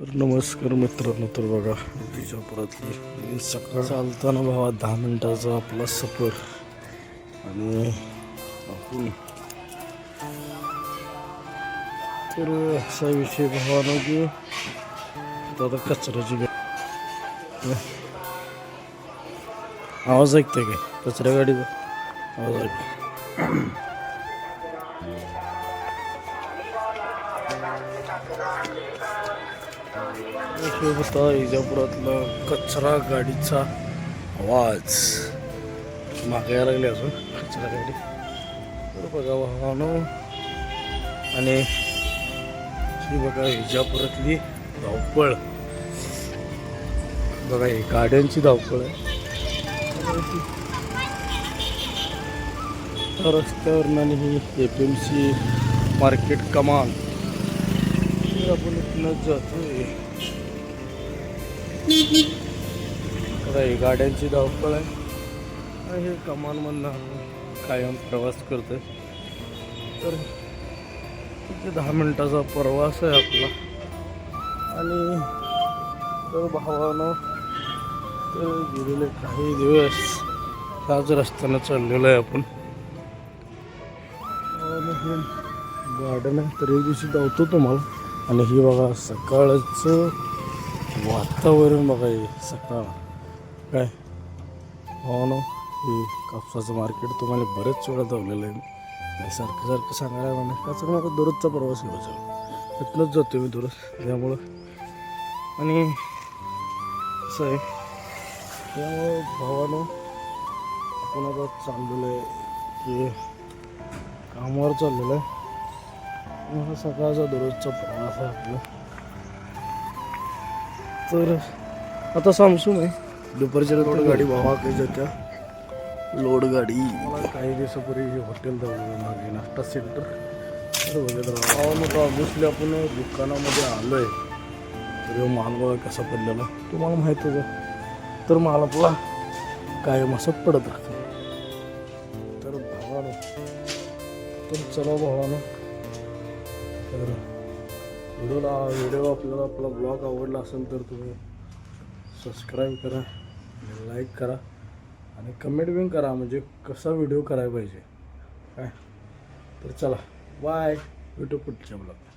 तर नमस्कार मित्रांनो तर बघा विजापुरातली सकाळ. चालताना भावा दहा मिनटाचा आपला सफर. आणि आपण तर असा विषय भावानं की आता कचऱ्याची आवाज ऐकते काय? कचऱ्या गाडीचा? आवाज ऐकते होता इजापुरातला कचरा गाडीचा आवाज. मागे यायला लागले अजून. कचरा गाडी. तर बघा वाहनो. आणि ही बघा इजापुरातली धावपळ. बघा ही गाड्यांची धावपळ आहे. त्या रस्त्यावरनं आणि ही एम सी मार्केट कमान. तर आपण इथनं जातोय. हे गाड्यांची धावपळ आहे. हे कमानमधनं कायम प्रवास करतोय. तर किती दहा मिनिटाचा प्रवास आहे आपला. आणि तर भावानं तर गेलेले काही दिवस ह्याच रस्त्यानं चाललेलो आहे आपण. आणि हे गार्डन आहे तर एक दिवशी धावतो तुम्हाला. आणि ही बघा सकाळचं वातावरण बघा हे सकाळ. काय? हो ना हे कापसाचं मार्केट तुम्हाला बरेच वेळा धावलेलं आहे. काय सारखं सारखं सांगायला म्हणा का तर माझा दररोजचा प्रवास आहे इथनंच जातो मी दररोज. त्यामुळं. आणि असं आहे. त्यामुळं भावानं आपण आता चाललेलं आहे की कामावर चाललेलं आहे. सकाळचा दररोजचा प्रवास आहे आपला. तर आता सॅमसंग आहे. दुपारच्या लोड गाडी भावा काही जात्या? लोड गाडी. काही दिवसापूर्वी हॉटेल धावलं मागे नाश्ता सेंटर ऑब्विसली आपण दुकानामध्ये आलो आहे तर माल बघा कसा पडलेला? तुम्हाला माहिती आहे का? तर माल आपला कायम असं पडत राहतो. तर भावानं तर चला भावानं. तर व्हिडिओला व्हिडिओ आपल्याला आपला ब्लॉग आवडला असेल तर तुम्ही सबस्क्राईब करा लाईक करा आणि कमेंट बिन करा म्हणजे कसा व्हिडिओ करायला पाहिजे. काय? तर चला बाय भेटू पुढच्या ब्लॉग